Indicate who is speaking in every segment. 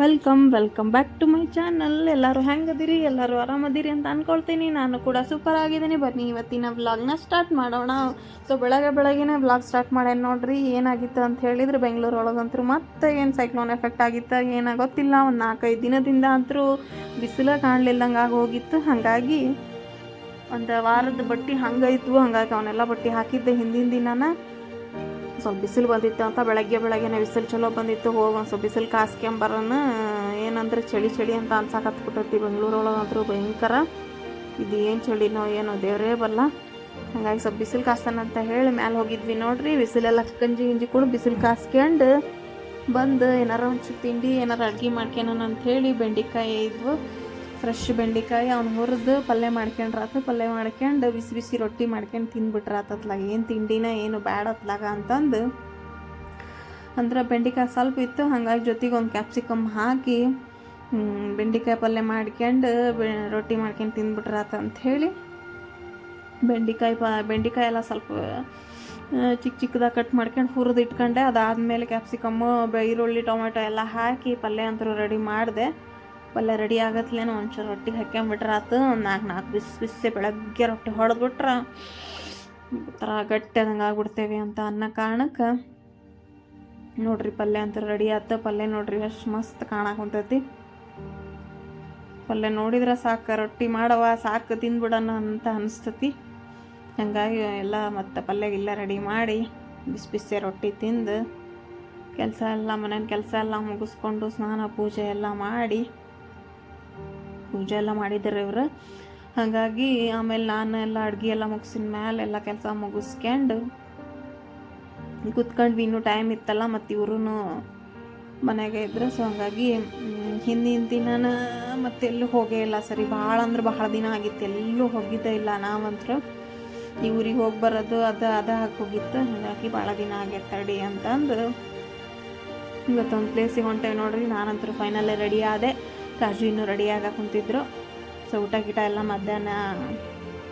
Speaker 1: Welcome welcome back to my channel ಎಲ್ಲರೂ ಹೆಂಗದಿರಿ? ಎಲ್ಲರೂ ಆರಾಮದಿರಿ ಅಂತ ಅನ್ಕೊಳ್ತೀನಿ. ನಾನು ಕೂಡ ಸೂಪರ್ ಆಗಿದ್ದೀನಿ. ಬನ್ನಿ, ಇವತ್ತಿನ ವ್ಲಾಗ್ನ ಸ್ಟಾರ್ಟ್ ಮಾಡೋಣ. ಸೊ ಬೆಳಗ್ಗೆ ಬೆಳಗ್ಗೆನೇ ವ್ಲಾಗ್ ಸ್ಟಾರ್ಟ್ ಮಾಡ್ಯಾನ ನೋಡ್ರಿ? ಏನಾಗಿತ್ತು ಅಂತ ಹೇಳಿದ್ರೆ ಬೆಂಗಳೂರು ಮತ್ತೆ ಏನು ಸೈಕ್ಲೋನ್ ಎಫೆಕ್ಟ್ ಆಗಿತ್ತು, ಏನೋ ಗೊತ್ತಿಲ್ಲ. ಒಂದು ನಾಲ್ಕೈದು ದಿನದಿಂದ ಅಂತೂ ಬಿಸಿಲ ಕಾಣಲಿಲ್ಲಂಗೆ ಆಗಿ ಹೋಗಿತ್ತು. ಹಾಗಾಗಿ ಒಂದು ವಾರದ ಬಟ್ಟೆ ಹಂಗಾಯ್ತು ಹಂಗಾಗಿ ಅವನ್ನೆಲ್ಲ ಬಟ್ಟೆ ಹಾಕಿದ್ದೆ ಹಿಂದಿನ ದಿನನ. ಸ್ವಲ್ಪ ಬಿಸಿಲು ಬಂದಿತ್ತು ಅಂತ ಬೆಳಗ್ಗೆ ಬೆಳಗ್ಗೆನೆ ಬಿಸಿಲು ಚಲೋ ಬಂದಿತ್ತು, ಹೋಗಿ ಒಂದು ಸ್ವಲ್ಪ ಬಿಸಿಲು ಕಾಸ್ಕೊಂಬರೋಣ ಏನಂದ್ರೆ ಚಳಿ ಚಳಿ ಅಂತ ಅನ್ಸಾಕತ್ಬಿಟ್ಟೈತಿ ಬೆಂಗಳೂರೊಳಗಂತೂ ಭಯಂಕರ. ಇದು ಏನು ಚಳಿನೋ ಏನೋ ದೇವರೇ ಬಲ್ಲ. ಹಾಗಾಗಿ ಸ್ವಲ್ಪ ಬಿಸಿಲು ಕಾಸ್ತಾನ ಅಂತ ಹೇಳಿ ಮ್ಯಾಲೆ ಹೋಗಿದ್ವಿ ನೋಡ್ರಿ, ಬಿಸಿಲೆಲ್ಲ ಗಂಜಿ ಗಿಂಜಿ ಕೂಡ ಬಿಸಿಲು ಕಾಸ್ಕೊಂಡು ಬಂದು ಏನಾರ ಒಂಚೂರು ತಿಂಡಿ ಏನಾರ ಅಡ್ಗೆ ಮಾಡ್ಕೊಳೋಣ ಅಂತ ಹೇಳಿ ಬೆಂಡೆಕಾಯಿ ಇದ್ವು. ಫ್ರೆಶ್ ಬೆಂಡೆಕಾಯಿ ಅವ್ನು ಹುರಿದು ಪಲ್ಯ ಮಾಡ್ಕೊಂಡ್ರಾತ ಪಲ್ಯ ಮಾಡ್ಕೊಂಡು ಬಿಸಿ ಬಿಸಿ ರೊಟ್ಟಿ ಮಾಡ್ಕೊಂಡು ತಿಂದ್ಬಿಟ್ರಾತತ್ಲಾಗ ಏನು ತಿಂಡಿನ ಏನು ಬ್ಯಾಡ ಅತ್ಲಾಗ ಅಂತಂದು ಅಂದ್ರೆ ಬೆಂಡೆಕಾಯಿ ಸ್ವಲ್ಪ ಇತ್ತು, ಹಾಗಾಗಿ ಜೊತೆಗೆ ಒಂದು ಕ್ಯಾಪ್ಸಿಕಮ್ ಹಾಕಿ ಬೆಂಡೆಕಾಯಿ ಪಲ್ಯ ಮಾಡ್ಕೊಂಡು ರೊಟ್ಟಿ ಮಾಡ್ಕೊಂಡು ಅಂತ ಹೇಳಿ ಬೆಂಡೆಕಾಯಿ ಪ, ಬೆಂಡೆಕಾಯಿ ಎಲ್ಲ ಸ್ವಲ್ಪ ಚಿಕ್ಕ ಚಿಕ್ಕದಾಗಿ ಕಟ್ ಮಾಡ್ಕೊಂಡು ಹುರಿದು ಇಟ್ಕೊಂಡೆ. ಅದಾದಮೇಲೆ ಕ್ಯಾಪ್ಸಿಕಮ್ಮು ಈರುಳ್ಳಿ, ಟೊಮೆಟೊ ಎಲ್ಲ ಹಾಕಿ ಪಲ್ಯ ಅಂತರೂ ರೆಡಿ ಮಾಡಿದೆ. ಪಲ್ಯ ರೆಡಿ ಆಗತ್ಲೇನೋ ಒಂಚೂರು ರೊಟ್ಟಿಗೆ ಹಾಕ್ಕೊಂಬಿಟ್ರಾತು ಒಂದು ನಾಲ್ಕು ನಾಲ್ಕು ಬಿಸಿ ಬಿಸಿ ಬೆಳಗ್ಗೆ ರೊಟ್ಟಿ ಹೊಡೆದ್ಬಿಟ್ರೆ. ಥರ ಗಟ್ಟಿ ಅದಂಗೆ ಆಗ್ಬಿಡ್ತೇವೆ ಅಂತ ಅನ್ನೋ ಕಾರಣಕ್ಕೆ. ನೋಡ್ರಿ ಪಲ್ಯ ಅಂತ ರೆಡಿ ಆಯ್ತು ಪಲ್ಯ ನೋಡ್ರಿ ಎಷ್ಟು ಮಸ್ತ್ ಕಾಣಾಕುಂತೈತಿ ಪಲ್ಯ ನೋಡಿದ್ರೆ ಸಾಕು, ರೊಟ್ಟಿ ಮಾಡವ ಸಾಕು ತಿಂದ್ಬಿಡೋಣ ಅಂತ ಅನಿಸ್ತತಿ. ಹಂಗಾಗಿ ಎಲ್ಲ ಮತ್ತು ಪಲ್ಯ ಎಲ್ಲ ರೆಡಿ ಮಾಡಿ ಬಿಸಿ ಬಿಸಿ ರೊಟ್ಟಿ ತಿಂದು, ಕೆಲಸ ಎಲ್ಲ ಮನೇನ ಕೆಲಸ ಎಲ್ಲ ಮುಗಿಸ್ಕೊಂಡು ಸ್ನಾನ ಪೂಜೆ ಎಲ್ಲ ಮಾಡಿ ಪೂಜೆ ಎಲ್ಲ ಮಾಡಿದ್ದಾರೆ ಇವರು. ಹಾಗಾಗಿ ಆಮೇಲೆ ನಾನು ಎಲ್ಲ ಅಡುಗೆ ಎಲ್ಲ ಮುಗಿಸಿದ ಮೇಲೆ ಎಲ್ಲ ಕೆಲಸ ಮುಗಿಸ್ಕೊಂಡು ಕುತ್ಕೊಂಡ್ವಿ. ಇನ್ನೂ ಟೈಮ್ ಇತ್ತಲ್ಲ ಮತ್ತು ಇವರು ಮನೆಗೆ ಇದ್ರು. ಸೊ ಹಂಗಾಗಿ ಹಿಂದಿನ ದಿನ ಮತ್ತೆ ಎಲ್ಲೂ ಹೋಗೇ ಇಲ್ಲ ಸರಿ. ಭಾಳ ಅಂದ್ರೆ ಭಾಳ ದಿನ ಆಗಿತ್ತು. ಎಲ್ಲೂ ಹೋಗಿದ್ದೇ ಇಲ್ಲ ನಾವಂತರೂ. ಈ ಊರಿಗೆ ಹೋಗಿ ಬರೋದು, ಅದು, ಅದ ಹಾಕಿ ಹೋಗಿತ್ತು. ಹಾಗಾಗಿ ಭಾಳ ದಿನ ಆಗೈತೆ ತಡಿ ಅಂತಂದು. ಇವತ್ತೊಂದು ಪ್ಲೇಸಿಗೆ ಹೊಂಟೇವೆ ನೋಡ್ರಿ. ನಾನಂತರೂ ಫೈನಲ್ಲೇ ರೆಡಿ ಆದೆ. ಕಾಜು ಇನ್ನೂ ರೆಡಿ ಕುಂತಿದ್ರು. ಸೊ ಊಟ ಗೀಟ ಎಲ್ಲ ಮಧ್ಯಾಹ್ನ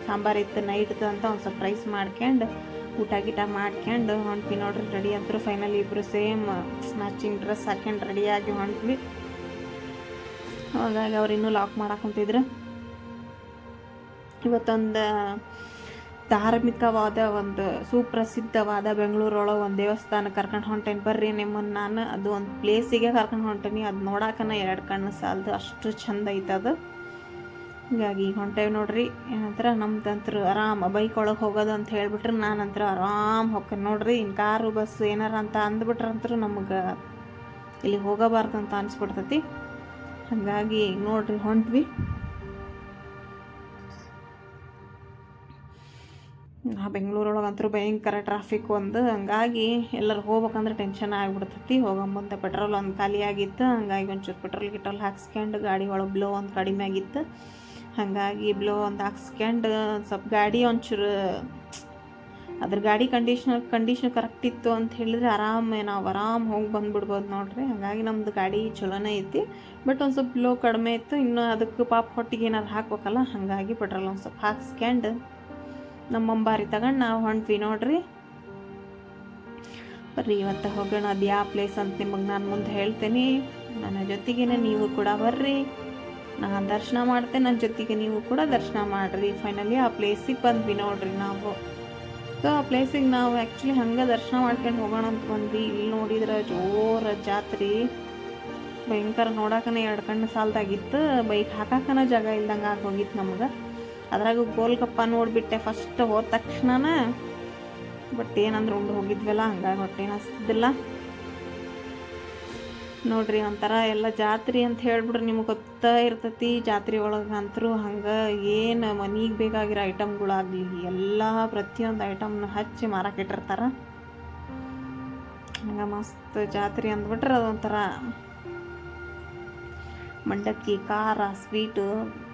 Speaker 1: ಸಾಂಬಾರು ಇತ್ತು ನೈಟ್ದು ಅಂತ ಒಂದು ಸರ್ಪ್ರೈಸ್ ರೈಸ್ ಮಾಡ್ಕೊಂಡು ಊಟ ಗೀಟ ಮಾಡ್ಕೊಂಡು ಹೊಂಟ್ವಿ ನೋಡ್ರಿ ರೆಡಿ ಅಂತರೂ ಫೈನಲಿ ಇಬ್ಬರು ಸೇಮ್ ಮ್ಯಾಚಿಂಗ್ ಡ್ರೆಸ್ ಹಾಕ್ಯಂಡು ರೆಡಿಯಾಗಿ ಹೊಂಟ್ವಿ. ಹಾಗಾಗಿ ಅವ್ರು ಇನ್ನೂ ಲಾಕ್ ಮಾಡಕ್ಕೆ ಕುಂತಿದ್ರು. ಇವತ್ತೊಂದು ಧಾರ್ಮಿಕವಾದ ಒಂದು ಸುಪ್ರಸಿದ್ಧವಾದ ಬೆಂಗಳೂರೊಳಗೆ ಒಂದು ದೇವಸ್ಥಾನ ಕರ್ಕೊಂಡು ಹೊಂಟೇನಿ ಬರ್ರಿ ನಿಮ್ಮನ್ನು ನಾನು. ಅದು ಒಂದು ಪ್ಲೇಸಿಗೆ ಕರ್ಕೊಂಡು ಹೊಂಟೇನಿ. ಅದು ನೋಡಾಕನ ಎರಡು ಕಣ್ಣು ಸಾಲದು. ಅಷ್ಟು ಚಂದ ಐತೆ ಅದು. ಹೀಗಾಗಿ ಹೊಂಟೇವಿ ನೋಡ್ರಿ. ಏನಂತರ ನಮ್ದಂತರು ಆರಾಮ ಬೈಕ್ ಒಳಗೆ ಹೋಗೋದು ಅಂತ ಹೇಳಿಬಿಟ್ರೆ ನಾನಂತರ ಆರಾಮ್ ಹೋಗ್ತೇನೆ ನೋಡ್ರಿ. ಇನ್ನು ಕಾರು ಬಸ್ ಏನಾರ ಅಂತ ಅಂದ್ಬಿಟ್ರಂತ್ರ ನಮಗೆ ಇಲ್ಲಿ ಹೋಗಬಾರ್ದು ಅಂತ ಅನಿಸ್ಬಿಡ್ತೈತಿ. ಹಾಗಾಗಿ ನೋಡ್ರಿ ಹೊಂಟ್ವಿ. ಬೆಂಗಳೂರೊಳಗಂತೂ ಭಯಂಕರ ಟ್ರಾಫಿಕ್ ಒಂದು. ಹಂಗಾಗಿ ಎಲ್ಲರೂ ಹೋಗ್ಬೇಕಂದ್ರೆ ಟೆನ್ಷನ್ ಆಗಿಬಿಡ್ತೈತಿ. ಮುಂದೆ ಪೆಟ್ರೋಲ್ ಒಂದು ಖಾಲಿ ಆಗಿತ್ತು. ಹಂಗಾಗಿ ಒಂಚೂರು ಪೆಟ್ರೋಲ್ ಗಿಟ್ರೋಲ್ ಹಾಕ್ಸ್ಕೊಂಡು ಗಾಡಿ ಒಳಗೆ ಬ್ಲೋ ಒಂದು ಕಡಿಮೆ ಆಗಿತ್ತು. ಹಾಗಾಗಿ ಬ್ಲೋ ಒಂದು ಹಾಕ್ಸ್ಕೊಂಡು ಸ್ವಲ್ಪ ಗಾಡಿ ಒಂಚೂರು, ಅದ್ರ ಗಾಡಿ ಕಂಡೀಷನ್ ಕಂಡೀಷನ್ ಕರೆಕ್ಟ್ ಇತ್ತು ಅಂತ ಹೇಳಿದ್ರೆ ಆರಾಮ ನಾವು ಆರಾಮ್ ಹೋಗಿ ಬಂದ್ಬಿಡ್ಬೋದು ನೋಡ್ರಿ. ಹಾಗಾಗಿ ನಮ್ದು ಗಾಡಿ ಚಲೋನೇ ಐತಿ. ಬಟ್ ಒಂದು ಸ್ವಲ್ಪ ಬ್ಲೋ ಕಡಿಮೆ ಇತ್ತು. ಇನ್ನು ಅದಕ್ಕೆ ಪಾಪ ಹೊಟ್ಟಿಗೆ ಏನಾದ್ರು ಹಾಕ್ಬೇಕಲ್ಲ, ಹಾಗಾಗಿ ಪೆಟ್ರೋಲ್ ಒಂದು ಸ್ವಲ್ಪ ಹಾಕ್ಸ್ಕೊಂಡು ನಮ್ಮ ಅಂಬಾರಿ ತಗೊಂಡು ನಾವು ಹೊಂಟ್ವಿ ನೋಡ್ರಿ. ಬರ್ರಿ ಇವತ್ತು ಹೋಗೋಣ, ಅದು ಯಾವ ಪ್ಲೇಸ್ ಅಂತ ನಿಮಗೆ ನಾನು ಮುಂದೆ ಹೇಳ್ತೇನೆ. ನನ್ನ ಜೊತೆಗೇನೆ ನೀವು ಕೂಡ ಬರ್ರಿ. ನಾನು ದರ್ಶನ ಮಾಡ್ತೇನೆ ನನ್ನ ಜೊತೆಗೆ ನೀವು ಕೂಡ ದರ್ಶನ ಮಾಡಿರಿ. ಫೈನಲಿ ಆ ಪ್ಲೇಸಿಗೆ ಬಂದ್ವಿ ನೋಡ್ರಿ ನಾವು. ಸೊ ಆ ಪ್ಲೇಸಿಗೆ ನಾವು ಆ್ಯಕ್ಚುಲಿ ಹಂಗೆ ದರ್ಶನ ಮಾಡ್ಕೊಂಡು ಹೋಗೋಣ ಅಂತ ಬಂದ್ವಿ. ಇಲ್ಲಿ ನೋಡಿದ್ರೆ ಜೋರ ಜಾತ್ರೆ. ಭಯಂಕರ ನೋಡಕ್ಕನೇ ಎರಡು ಕಣ್ಣು ಸಾಲ್ದಾಗಿತ್ತು ಬೈಕ್ ಹಾಕಕ್ಕನ ಜಾಗ ಇಲ್ದಂಗೆ ಆಗೋಗಿತ್ತು ನಮ್ಗೆ. ಅದ್ರಾಗ ಗೋಲ್ಗಪ್ಪ ನೋಡಿಬಿಟ್ಟೆ ಫಸ್ಟ್ ಹೋದ ತಕ್ಷಣನ. ಬಟ್ ಏನಂದ್ರೆ ಉಂಡು ಹೋಗಿದ್ವಲ್ಲ, ಹಂಗಾಗಿ ಹೊಟ್ಟೆ ಅನಿಸ್ತಿದ್ದಿಲ್ಲ ನೋಡ್ರಿ ಒಂಥರ ಎಲ್ಲ ಜಾತ್ರೆ ಅಂತ ಹೇಳ್ಬಿಟ್ರೆ ನಿಮ್ಗೆ ಗೊತ್ತಾ ಇರ್ತೈತಿ, ಜಾತ್ರೆ ಒಳಗೆ ಅಂತರೂ ಹಂಗೆ ಏನು ಮನೆಗೆ ಬೇಕಾಗಿರೋ ಐಟಮ್ಗಳಾಗಲಿ ಎಲ್ಲ ಪ್ರತಿಯೊಂದು ಐಟಮ್ನ ಹಚ್ಚಿ ಮಾರಾಕಿಟ್ಟಿರ್ತಾರೆ ಹಂಗೆ ಮಸ್ತ್ ಜಾತ್ರೆ ಅಂದ್ಬಿಟ್ರೆ ಅದೊಂಥರ. ಮಂಡಕ್ಕಿ, ಖಾರ ಸ್ವೀಟು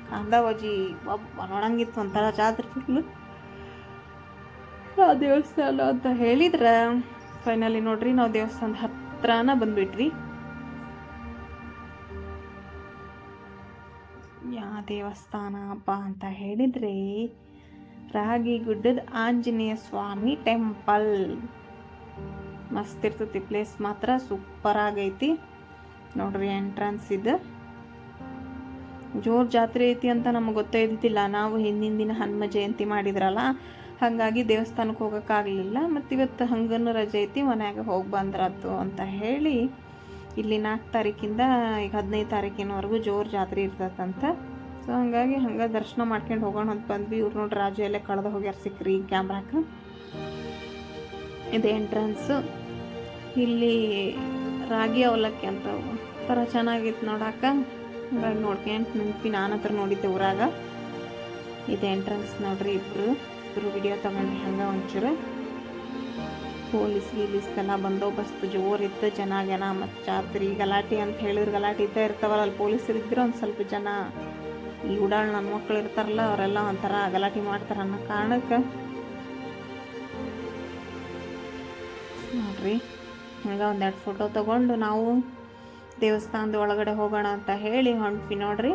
Speaker 1: ಕಾಂದಾವಜಿ ಒಬ್ಬ ನೋಡಂಗಿತ್ತು ಒಂಥರ ಜಾತ್ರೆ ಫುಲ್ಲು ಆ ದೇವಸ್ಥಾನ ಅಂತ ಹೇಳಿದ್ರೆ ಫೈನಲಿ ನೋಡ್ರಿ, ನಾವು ದೇವಸ್ಥಾನದ ಹತ್ರನ ಬಂದ್ಬಿಟ್ವಿ. ಯಾ ದೇವಸ್ಥಾನ ಅಪ್ಪ ಅಂತ ಹೇಳಿದ್ರಿ, ರಾಗಿ ಗುಡ್ಡದ ಆಂಜನೇಯ ಸ್ವಾಮಿ ಟೆಂಪಲ್ ಮಸ್ತ್ ಇರ್ತೈತಿ ಪ್ಲೇಸ್ ಮಾತ್ರ ಸೂಪರ್ ಆಗೈತಿ. ನೋಡ್ರಿ ಎಂಟ್ರನ್ಸ್ ಇದು. ಜೋರು ಜಾತ್ರೆ ಐತಿ ಅಂತ ನಮಗೆ ಗೊತ್ತೇ ಇದ್ದಿಲ್ಲ ನಾವು ಹಿಂದಿನ ದಿನ ಹನುಮ ಜಯಂತಿ ಮಾಡಿದ್ರಲ್ಲ, ಹಾಗಾಗಿ ದೇವಸ್ಥಾನಕ್ಕೆ ಹೋಗೋಕ್ಕಾಗಲಿಲ್ಲ ಮತ್ತು ಇವತ್ತು ಹಂಗನ್ನು ರಜೆ ಐತಿ, ಮನೆಯಾಗ ಹೋಗಿ ಬಂದ್ರದ್ದು ಅಂತ ಹೇಳಿ ಇಲ್ಲಿ ನಾಲ್ಕು ತಾರೀಕಿಂದ ಈಗ ಹದಿನೈದು ತಾರೀಕಿನವರೆಗೂ ಜೋರು ಜಾತ್ರೆ ಇರ್ತದಂತ ಸೊ ಹಂಗಾಗಿ ಹಂಗೆ ದರ್ಶನ ಮಾಡ್ಕೊಂಡು ಹೋಗೋಣ ಅಂತ ಬಂದ್ವಿ. ಇವ್ರು ನೋಡಿ ರಾಜು ಎಲ್ಲೇ ಕಳೆದು ಹೋಗ್ಯಾರ ಸಿಕ್ರಿ ಕ್ಯಾಮ್ರಾಕ. ಇದು ಎಂಟ್ರೆನ್ಸು ಇಲ್ಲಿ ರಾಗಿ ಅವಲಕ್ಕಿ ಅಂತ ಥರ ಚೆನ್ನಾಗಿತ್ತು ನೋಡಾಕ. ಹಂಗಾಗಿ ನೋಡ್ಕೊಂಡು ನಿಂತು ನಾನು ಹತ್ರ ನೋಡಿದ್ದೆ ಊರಾಗ. ಇದು ಎಂಟ್ರೆನ್ಸ್ ನೋಡ್ರಿ ಇಬ್ಬರು ಇಬ್ಬರು ವಿಡಿಯೋ ತಗೊಂಡ್ರಿ ಹಂಗೆ ಒಂಚೂರು. ಪೊಲೀಸ್ ಗೀಲೀಸ್ ಎಲ್ಲ ಬಂದೋಬಸ್ತ್ ಜೋರಿತ್ತು ಜನ ಜನ ಮತ್ತು ಜಾತ್ರೆ ಗಲಾಟೆ ಅಂತ ಹೇಳಿದ್ರು. ಗಲಾಟೆ ಇದ್ದೇ ಇರ್ತಾವಲ್ಲ, ಅಲ್ಲಿ ಪೊಲೀಸರು ಇದ್ದರು ಒಂದು ಸ್ವಲ್ಪ ಜನ. ಈ ಉಡಾಳ್ ನನ್ನ ಮಕ್ಕಳು ಇರ್ತಾರಲ್ಲ, ಅವರೆಲ್ಲ ಒಂಥರ ಗಲಾಟೆ ಮಾಡ್ತಾರೆ ಅನ್ನೋ ಕಾರಣಕ್ಕೆ. ನೋಡ್ರಿ, ಹಂಗೆ ಒಂದೆರಡು ಫೋಟೋ ತಗೊಂಡು ನಾವು ದೇವಸ್ಥಾನದ ಒಳಗಡೆ ಹೋಗೋಣ ಅಂತ ಹೇಳಿ ಹೊಂಟ್ವಿ ನೋಡ್ರಿ.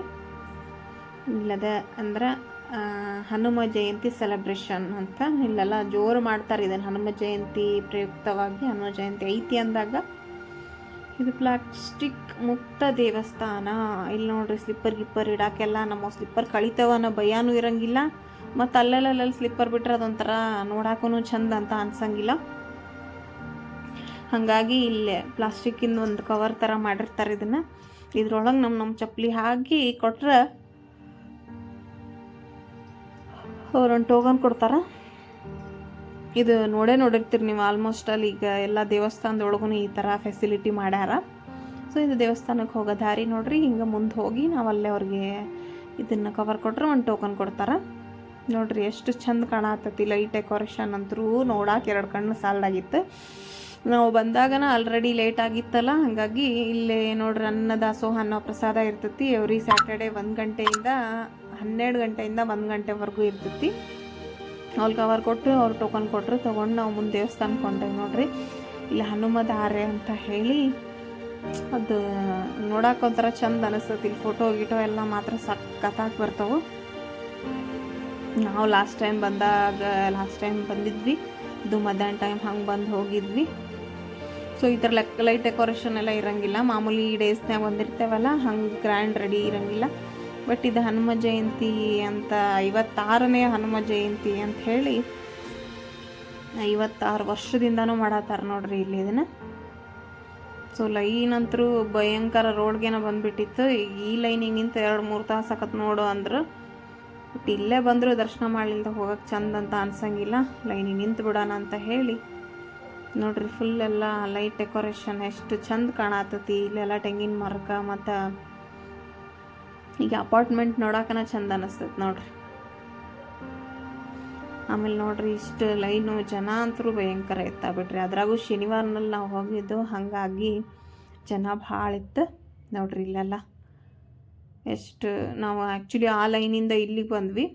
Speaker 1: ಇಲ್ಲದ ಅಂದ್ರೆ ಹನುಮ ಜಯಂತಿ ಸೆಲೆಬ್ರೇಷನ್ ಅಂತ ಇಲ್ಲೆಲ್ಲ ಜೋರು ಮಾಡ್ತಾರೆ ಇದನ್ನು. ಹನುಮ ಜಯಂತಿ ಪ್ರಯುಕ್ತವಾಗಿ ಹನುಮ ಜಯಂತಿ ಐತಿ ಅಂದಾಗ ಇದು ಪ್ಲಾಸ್ಟಿಕ್ ಮುಕ್ತ ದೇವಸ್ಥಾನ. ಇಲ್ಲಿ ನೋಡ್ರಿ ಸ್ಲಿಪ್ಪರ್ ಗಿಪ್ಪರ್ ಇಡಾಕೆಲ್ಲ ನಮ್ಮ ಸ್ಲಿಪ್ಪರ್ ಕಳಿತವ ಅನ್ನೋ ಭಯನೂ ಇರಂಗಿಲ್ಲ. ಮತ್ತು ಅಲ್ಲೆಲ್ಲ ಸ್ಲಿಪ್ಪರ್ ಬಿಟ್ರೆ ಅದೊಂಥರ ನೋಡಾಕೂ ಚಂದ ಅಂತ ಅನ್ಸಂಗಿಲ್ಲ. ಹಾಗಾಗಿ ಇಲ್ಲೇ ಪ್ಲಾಸ್ಟಿಕ್ಕಿಂದ ಒಂದು ಕವರ್ ಥರ ಮಾಡಿರ್ತಾರೆ ಇದನ್ನು. ಇದ್ರೊಳಗೆ ನಮ್ಮ ನಮ್ಮ ಚಪ್ಪಲಿ ಹಾಕಿ ಕೊಟ್ರೆ ಅವ್ರೊಂದು ಟೋಕನ್ ಕೊಡ್ತಾರೆ. ಇದು ನೋಡೇ ನೋಡಿರ್ತೀರಿ ನೀವು ಆಲ್ಮೋಸ್ಟ್ ಅಲ್ಲಿ ಈಗ ಎಲ್ಲ ದೇವಸ್ಥಾನದೊಳಗೂ ಈ ಥರ ಫೆಸಿಲಿಟಿ ಮಾಡ್ಯಾರ. ಸೊ ಇದು ದೇವಸ್ಥಾನಕ್ಕೆ ಹೋಗೋ ದಾರಿ ನೋಡ್ರಿ, ಹಿಂಗೆ ಮುಂದೆ ಹೋಗಿ ನಾವು ಅಲ್ಲೇ ಅವ್ರಿಗೆ ಇದನ್ನು ಕವರ್ ಕೊಟ್ರೆ ಒಂದು ಟೋಕನ್ ಕೊಡ್ತಾರೆ. ನೋಡ್ರಿ, ಎಷ್ಟು ಚಂದ ಕಾಣತ್ತತಿ ಲೈಟ್ ಡೆಕೋರೇಷನ್ ಅಂತರೂ ನೋಡಕ್ಕೆ ಎರಡು ಕಣ್ಣು ಸಾಲ್ದಾಗಿತ್ತು ನಾವು ಬಂದಾಗನ ಆಲ್ರೆಡಿ ಲೇಟ್ ಆಗಿತ್ತಲ್ಲ, ಹಾಗಾಗಿ ಇಲ್ಲೇ ನೋಡ್ರಿ ಅನ್ನ ದಾಸೋಹ ಅನ್ನೋ ಪ್ರಸಾದ ಇರ್ತೈತಿ ಎವ್ರಿ ಸ್ಯಾಟರ್ಡೆ ಒಂದು ಗಂಟೆಯಿಂದ ಹನ್ನೆರಡು ಗಂಟೆಯಿಂದ ಒಂದು ಗಂಟೆವರೆಗೂ ಇರ್ತೈತಿ. ಅವ್ರು ಕವರ್ ಕೊಟ್ಟರು ಅವ್ರು ಟೋಕನ್ ಕೊಟ್ಟರು ತೊಗೊಂಡು ನಾವು ಮುಂದೆ ದೇವಸ್ಥಾನಕ್ಕೆ ಹೊಂಟೇವಿ ನೋಡ್ರಿ. ಇಲ್ಲಿ ಹನುಮ ಧಾರೆ ಅಂತ ಹೇಳಿ ಅದು ನೋಡಕ್ಕೆ ಒಂಥರ ಚಂದ ಅನಿಸ್ತೈತಿ, ಇಲ್ಲಿ ಫೋಟೋ ಗಿಟೋ ಎಲ್ಲ ಮಾತ್ರ ಸಖತ್ತಾಗಿ ಬರ್ತವೆ. ನಾವು ಲಾಸ್ಟ್ ಟೈಮ್ ಬಂದಾಗ ಲಾಸ್ಟ್ ಟೈಮ್ ಬಂದಿದ್ವಿ ಇದು ಮಧ್ಯಾಹ್ನ ಟೈಮ್ ಹಂಗೆ ಬಂದು ಹೋಗಿದ್ವಿ. ಸೊ ಈ ಥರ ಲೈಟ್ ಡೆಕೋರೇಷನ್ ಎಲ್ಲ ಇರಂಗಿಲ್ಲ. ಮಾಮೂಲಿ ಡೇಸ್ನಾಗ ಬಂದಿರ್ತೇವಲ್ಲ ಹಂಗೆ ಗ್ರ್ಯಾಂಡ್ ರೆಡಿ ಇರೋಂಗಿಲ್ಲ. ಬಟ್ ಇದು ಹನುಮ ಜಯಂತಿ ಅಂತ, ಐವತ್ತಾರನೇ ಹನುಮ ಜಯಂತಿ ಅಂತ ಹೇಳಿ, ಐವತ್ತಾರು ವರ್ಷದಿಂದನೂ ಮಾಡತ್ತಾರ ನೋಡ್ರಿ ಇಲ್ಲಿ ಇದನ್ನು. ಸೊ ಲೈನ್ ಅಂತರೂ ಭಯಂಕರ ರೋಡ್ಗೇನ ಬಂದ್ಬಿಟ್ಟಿತ್ತು. ಈ ಲೈನಿಗೆ ನಿಂತು ಎರಡು ಮೂರು ತಾಸು ಆಕತ್ ನೋಡು ಅಂದ್ರೆ. ಬಟ್ ಇಲ್ಲೇ ಬಂದರೂ ದರ್ಶನ ಮಾಡಲಿಲ್ದ ಹೋಗಕ್ಕೆ ಚಂದ ಅಂತ ಅನ್ಸಂಗಿಲ್ಲ. ಲೈನಿಗೆ ನಿಂತು ಬಿಡೋಣ ಅಂತ ಹೇಳಿ. ನೋಡ್ರಿ ಫುಲ್ ಎಲ್ಲ ಲೈಟ್ ಡೆಕೋರೇಷನ್ ಎಷ್ಟು ಚಂದ ಕಾಣತತಿ. ಇಲ್ಲೆಲ್ಲ ತೆಂಗಿನ ಮರಕ ಮತ್ತು ಈಗ ಅಪಾರ್ಟ್ಮೆಂಟ್ ನೋಡಕ್ಕನ ಚಂದ ಅನಿಸ್ತೈತೆ ನೋಡ್ರಿ. ಆಮೇಲೆ ನೋಡ್ರಿ, ಇಷ್ಟು ಲೈನು ಜನ ಅಂತೂ ಭಯಂಕರ ಇತ್ತ ಬಿಡ್ರಿ. ಅದ್ರಾಗೂ ಶನಿವಾರನಲ್ಲಿ ನಾವು ಹೋಗಿದ್ದು, ಹಾಗಾಗಿ ಜನ ಭಾಳ ಇತ್ತು ನೋಡ್ರಿ ಇಲ್ಲೆಲ್ಲ. ಎಷ್ಟು, ನಾವು ಆ್ಯಕ್ಚುಲಿ ಆ ಲೈನಿಂದ ಇಲ್ಲಿಗೆ ಬಂದ್ವಿ.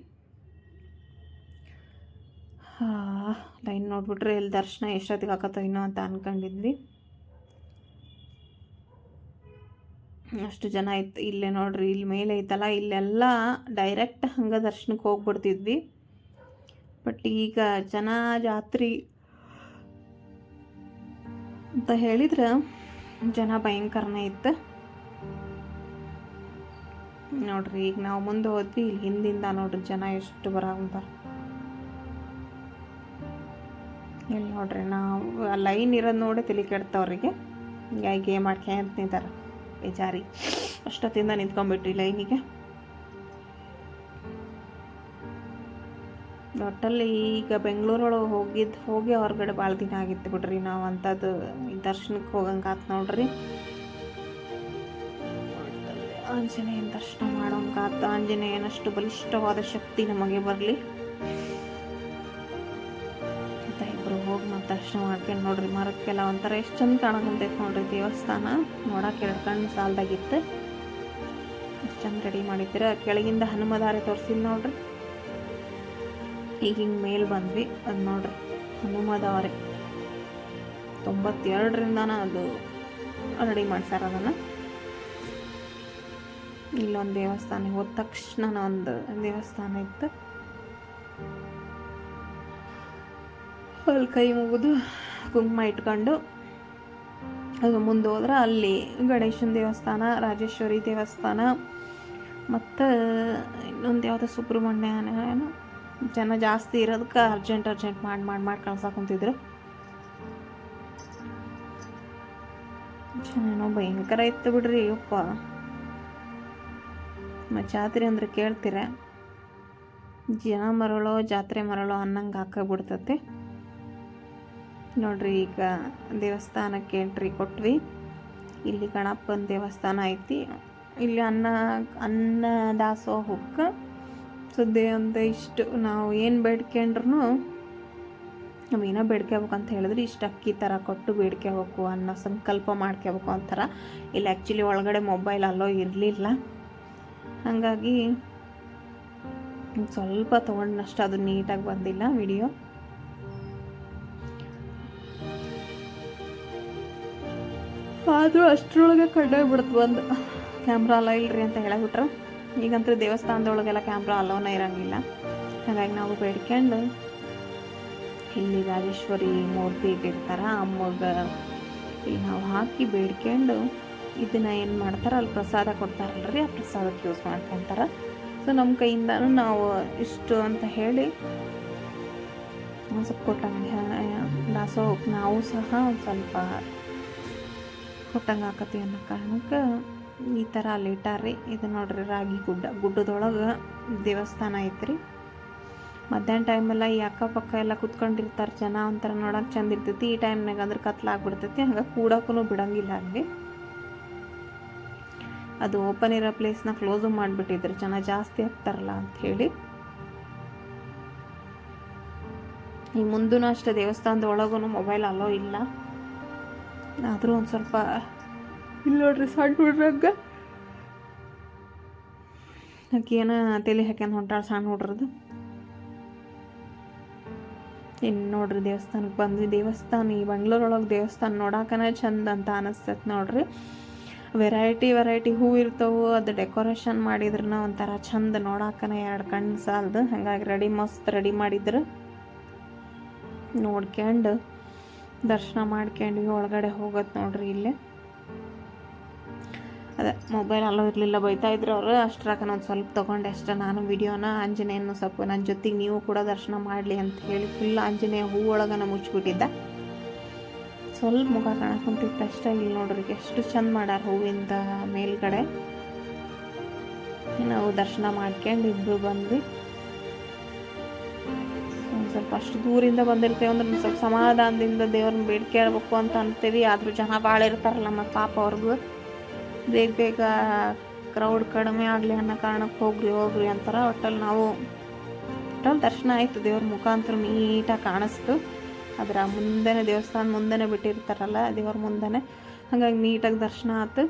Speaker 1: ಲೈನ್ ನೋಡಿಬಿಟ್ರೆ ಇಲ್ಲಿ ದರ್ಶನ ಎಷ್ಟೊತ್ತಿಗೆ ಹಾಕತ್ತೋ ಅಂತ ಅನ್ಕೊಂಡಿದ್ವಿ. ಅಷ್ಟು ಜನ ಇತ್ತು, ಇಲ್ಲೇ ನೋಡ್ರಿ ಇಲ್ಲಿ ಮೇಲೆ ಐತಲ್ಲ ಇಲ್ಲೆಲ್ಲ ಡೈರೆಕ್ಟ್ ಹಂಗೆ ದರ್ಶನಕ್ಕೆ ಹೋಗ್ಬಿಡ್ತಿದ್ವಿ. ಬಟ್ ಈಗ ಜನ ಜಾತ್ರೆ ಅಂತ ಹೇಳಿದ್ರೆ ಜನ ಭಯಂಕರನೇ ಇತ್ತು. ನೋಡ್ರಿ, ಈಗ ನಾವು ಮುಂದೆ ಹೋದ್ವಿ ಇಲ್ಲಿ ಹಿಂದಿಂದ ನೋಡ್ರಿ ಜನ ಎಷ್ಟು ಬರಾಕಂತಾರ ಇಲ್ಲಿ ನೋಡ್ರಿ, ನಾವು ಲೈನ್ ಇರೋದು ನೋಡಿ ತಲೆ ಕೆಡ್ತವ್ರಿಗೆ ಹಿಂಗಾಗಿ ಗೇಮ್ ಮಾಡ್ಕೊಂತ ನಿಂತಾರ ಬೇಜಾರಿ. ಅಷ್ಟೊತ್ತಿಂದ ನಿಂತ್ಕೊಂಡ್ಬಿಟ್ರಿ ಲೈನಿಗೆ. ಒಟ್ಟಲ್ಲಿ ಈಗ ಬೆಂಗಳೂರೊಳಗೆ ಹೋಗಿದ್ದು ಹೋಗಿ ಹೊರಗಡೆ ಭಾಳ ದಿನ ಆಗಿತ್ತು ಬಿಡ್ರಿ. ನಾವು ಅಂಥದ್ದು ದರ್ಶನಕ್ಕೆ ಹೋಗಂಗೆ ಆತು ನೋಡ್ರಿ. ಆಂಜನೇಯನ ದರ್ಶನ ಮಾಡೋಂಗಾತು ಆಂಜನೇಯನಷ್ಟು ಬಲಿಷ್ಠವಾದ ಶಕ್ತಿ ನಮಗೆ ಬರಲಿ. ದರ್ಶನ ಮಾಡ್ಕೊಂಡು ನೋಡ್ರಿ, ಮರಕ್ಕೆಲ್ಲ ಒಂಥರ ಎಷ್ಟು ಚಂದ ಕಾಣಕಂತೈತೆ ನೋಡ್ರಿ ದೇವಸ್ಥಾನ. ನೋಡಕ್ಕೆ ಎರಡು ಕಣ್ಣು ಸಾಲದಾಗಿತ್ತು. ಎಷ್ಟು ಚಂದ ರೆಡಿ ಮಾಡಿದ್ದೀರ? ಕೆಳಗಿಂದ ಹನುಮಧಾರೆ ತೋರಿಸಿದ್ ನೋಡ್ರಿ. ಈಗ ಹಿಂಗೆ ಮೇಲೆ ಬಂದ್ವಿ, ಅದು ನೋಡ್ರಿ. ಹನುಮಧಾರೆ. ತೊಂಬತ್ತೆರಡರಿಂದನ ಅದು ರೆಡಿ ಮಾಡ್ಸಾರ ಅದನ್ನು. ಇಲ್ಲೊಂದು ದೇವಸ್ಥಾನ, ಹೋದ ತಕ್ಷಣ ಒಂದು ದೇವಸ್ಥಾನ ಇತ್ತು. ಅಲ್ಲಿ ಕೈ ಮುಗಿದು ಕುಂಕುಮ ಇಟ್ಕೊಂಡು ಅದು ಮುಂದೆ ಹೋದ್ರೆ ಅಲ್ಲಿ ಗಣೇಶನ ದೇವಸ್ಥಾನ, ರಾಜೇಶ್ವರಿ ದೇವಸ್ಥಾನ, ಮತ್ತು ಇನ್ನೊಂದು ಯಾವುದೋ ಸುಬ್ರಹ್ಮಣ್ಯ ಏನು, ಜನ ಜಾಸ್ತಿ ಇರೋದಕ್ಕೆ ಅರ್ಜೆಂಟ್ ಅರ್ಜೆಂಟ್ ಮಾಡಿ ಮಾಡಿ ಮಾಡಿ ಕಳ್ಸಕ್ಕೆ ಕುಂತಿದ್ರು. ಏನೋ ಭಯಂಕರ ಇತ್ತು ಬಿಡ್ರಿ, ಯಪ್ಪ. ಜಾತ್ರೆ ಅಂದ್ರೆ ಕೇಳ್ತೀರ? ಜನ ಮರಳೋ, ಜಾತ್ರೆ ಮರಳೋ ಅನ್ನಂಗೆ ಹಾಕಬಿಡ್ತತೆ ನೋಡ್ರಿ, ಈಗ ದೇವಸ್ಥಾನಕ್ಕೆ ಎಂಟ್ರಿ ಕೊಟ್ವಿ. ಇಲ್ಲಿ ಗಣಪನ ದೇವಸ್ಥಾನ ಐತಿ. ಇಲ್ಲಿ ಅನ್ನ ಅನ್ನ ದಾಸೋಹಕ್ಕೆ ಸುದ್ದಿ ಅಂತ ಇಷ್ಟು. ನಾವು ಏನು ಬೇಡ್ಕೊಂಡ್ರು ನಾವೇನೋ ಅಂತ ಹೇಳಿದ್ರೆ ಇಷ್ಟು ಅಕ್ಕಿ ಥರ ಕೊಟ್ಟು ಬೇಡ್ಕೋಬೇಕು ಅನ್ನೋ ಸಂಕಲ್ಪ ಮಾಡ್ಕೋಬೇಕು ಅಂತಾರ ಇಲ್ಲಿ ಆ್ಯಕ್ಚುಲಿ ಒಳಗಡೆ ಮೊಬೈಲ್ ಅಲ್ಲೋ ಇರಲಿಲ್ಲ. ಹಾಗಾಗಿ ಸ್ವಲ್ಪ ತೊಗೊಂಡಷ್ಟು ಅದು ನೀಟಾಗಿ ಬಂದಿಲ್ಲ ವಿಡಿಯೋ ಆದರೂ ಅಷ್ಟರೊಳಗೆ ಕಡ್ಡಾಯ ಬಿಡ್ತು ಬಂದು ಕ್ಯಾಮ್ರಾ ಅಲ್ಲ ಇಲ್ರಿ ಅಂತ ಹೇಳಿಬಿಟ್ರೆ. ಈಗಂತೂ ದೇವಸ್ಥಾನದೊಳಗೆಲ್ಲ ಕ್ಯಾಮ್ರಾ ಅಲೋನ ಇರೋಂಗಿಲ್ಲ. ಹಾಗಾಗಿ ನಾವು ಬೇಡ್ಕೊಂಡು ಇಲ್ಲಿ ರಾಜೇಶ್ವರಿ ಮೂರ್ತಿ ಇಟ್ಟಿರ್ತಾರೆ ಅಮ್ಮಗೆ ಇಲ್ಲಿ ನಾವು ಹಾಕಿ ಬೇಡ್ಕೊಂಡು ಇದನ್ನು ಏನು ಮಾಡ್ತಾರೆ, ಅಲ್ಲಿ ಪ್ರಸಾದ ಕೊಡ್ತಾರಲ್ರಿ, ಆ ಪ್ರಸಾದಕ್ಕೆ ಯೂಸ್ ಮಾಡ್ಕೊತಾರೆ. ಸೊ ನಮ್ಮ ಕೈಯಿಂದನೂ ನಾವು ಇಷ್ಟು ಅಂತ ಹೇಳಿ ಒಂದು ಸ್ವಲ್ಪ ಕೊಟ್ಟಂಗೆ ದಾಸೋಹಕ್ಕೆ ನಾವು ಸಹ ಒಂದು ಸ್ವಲ್ಪ ಕೊಟ್ಟಂಗೆ ಆಕತಿ ಅನ್ನೋ ಕಾರಣಕ್ಕೆ ಈ ಥರ ಅಲ್ಲಿ ಇಟ್ಟಾರ್ರಿ ಇದು ನೋಡ್ರಿ ರಾಗಿ ಗುಡ್ಡ. ಗುಡ್ಡದೊಳಗೆ ದೇವಸ್ಥಾನ ಐತ್ರಿ. ಮಧ್ಯಾಹ್ನ ಟೈಮೆಲ್ಲ ಈ ಅಕ್ಕಪಕ್ಕ ಎಲ್ಲ ಕುತ್ಕೊಂಡಿರ್ತಾರೆ ಜನ, ಒಂಥರ ನೋಡೋಕೆ ಚಂದ ಇರ್ತೈತಿ. ಈ ಟೈಮ್ನಾಗ ಅಂದ್ರೆ ಕತ್ಲಾಗ್ಬಿಡ್ತೈತಿ ಹಂಗೆ ಕೂಡಕ್ಕೂ ಬಿಡಂಗಿಲ್ಲ ಅಲ್ಲಿ. ಅದು ಓಪನ್ ಇರೋ ಪ್ಲೇಸ್ನ ಕ್ಲೋಸು ಮಾಡಿಬಿಟ್ಟಿದ್ರು. ಜನ ಜಾಸ್ತಿ ಆಗ್ತಾರಲ್ಲ ಅಂಥೇಳಿ ಈ ಮುಂದೂ ಅಷ್ಟೇ ದೇವಸ್ಥಾನದ ಒಳಗೂ ಮೊಬೈಲ್ ಅಲೋ ಇಲ್ಲ. ಆದರೂ ಒಂದು ಸ್ವಲ್ಪ ಇಲ್ಲ ನೋಡ್ರಿ ಸಣ್ಣ ಹುಡ್ರಾಗ ಆಕೆ ಏನ ತಲೆ ಹಾಕ್ಯಂದು ಹೊಂಟಾಳ ಸಣ್ಣ ಹುಡ್ರದು. ಇನ್ನು ನೋಡ್ರಿ ದೇವಸ್ಥಾನಕ್ಕೆ ಬಂದ್ವಿ. ದೇವಸ್ಥಾನ ಈ ಬೆಂಗ್ಳೂರೊಳಗೆ ದೇವಸ್ಥಾನ ನೋಡಾಕನೇ ಚಂದ ಅಂತ ಅನಿಸ್ತೈತೆ ನೋಡ್ರಿ. ವೆರೈಟಿ ವೆರೈಟಿ ಹೂ ಇರ್ತವೆ. ಅದು ಡೆಕೋರೇಷನ್ ಮಾಡಿದ್ರನ ಒಂಥರ ಚಂದ ನೋಡಾಕನೇ ಎರಡು ಕಣ್ಣು ಸಾಲದು. ಹಾಗಾಗಿ ರೆಡಿ ಮಸ್ತ್ ರೆಡಿ ಮಾಡಿದ್ರು. ನೋಡ್ಕೊಂಡು ದರ್ಶನ ಮಾಡ್ಕೊಂಡ್ವಿ ಒಳಗಡೆ ಹೋಗೋದು ನೋಡ್ರಿ ಇಲ್ಲಿ. ಅದೇ ಮೊಬೈಲ್ ಅಲ್ಲೂ ಇರಲಿಲ್ಲ ಬೈತಾ ಇದ್ರು ಅವರು. ಅಷ್ಟ್ರಾಗ ಒಂದು ಸ್ವಲ್ಪ ತೊಗೊಂಡೆ ಅಷ್ಟೇ ನಾನು ವಿಡಿಯೋನ. ಆಂಜನೇಯನ ಸ್ವಲ್ಪ ನನ್ನ ಜೊತೆಗೆ ನೀವು ಕೂಡ ದರ್ಶನ ಮಾಡಲಿ ಅಂತ ಹೇಳಿ ಫುಲ್ ಆಂಜನೇಯ ಹೂ ಒಳಗನ ಮುಚ್ಚಿಬಿಟ್ಟಿದ್ದ. ಸ್ವಲ್ಪ ಮುಖ ಕಾಣಕೊಂತಿತ್ತು ಅಷ್ಟೇ ಇಲ್ಲಿ ನೋಡ್ರಿ. ಎಷ್ಟು ಚಂದ ಮಾಡ್ಯಾರ ಹೂವಿಂದ ಮೇಲ್ಗಡೆ. ನಾವು ದರ್ಶನ ಮಾಡ್ಕೊಂಡು ಇಬ್ಬರು ಬಂದ್ವಿ. ಅಷ್ಟು ದೂರಿಂದ ಬಂದಿರ್ತೇವೆ ಅಂದ್ರೆ ಸ್ವಲ್ಪ ಸಮಾಧಾನದಿಂದ ದೇವ್ರನ್ನ ಬೇಡಿಕೆ ಅಂತ ಅಂತೀವಿ. ಆದರೂ ಜನ ಭಾಳ ಇರ್ತಾರಲ್ಲ ಮತ್ತು ಪಾಪ ಅವ್ರಿಗೂ ಬೇಗ ಬೇಗ ಕ್ರೌಡ್ ಕಡಿಮೆ ಆಗಲಿ ಅನ್ನೋ ಕಾರಣಕ್ಕೆ ಹೋಗ್ರಿ ಹೋಗ್ರಿ ಅಂತಾರೆ. ಒಟ್ಟಲ್ಲಿ ನಾವು ಒಟ್ಟಲ್ಲಿ ದರ್ಶನ ಆಯಿತು ದೇವ್ರ ಮುಖಾಂತರ ನೀಟಾಗಿ ಕಾಣಿಸ್ತು. ಅದರ ಮುಂದೆನೇ ದೇವಸ್ಥಾನ ಮುಂದೆನೇ ಬಿಟ್ಟಿರ್ತಾರಲ್ಲ, ದೇವ್ರ ಮುಂದೆನೆ. ಹಾಗಾಗಿ ನೀಟಾಗಿ ದರ್ಶನ ಆಯ್ತು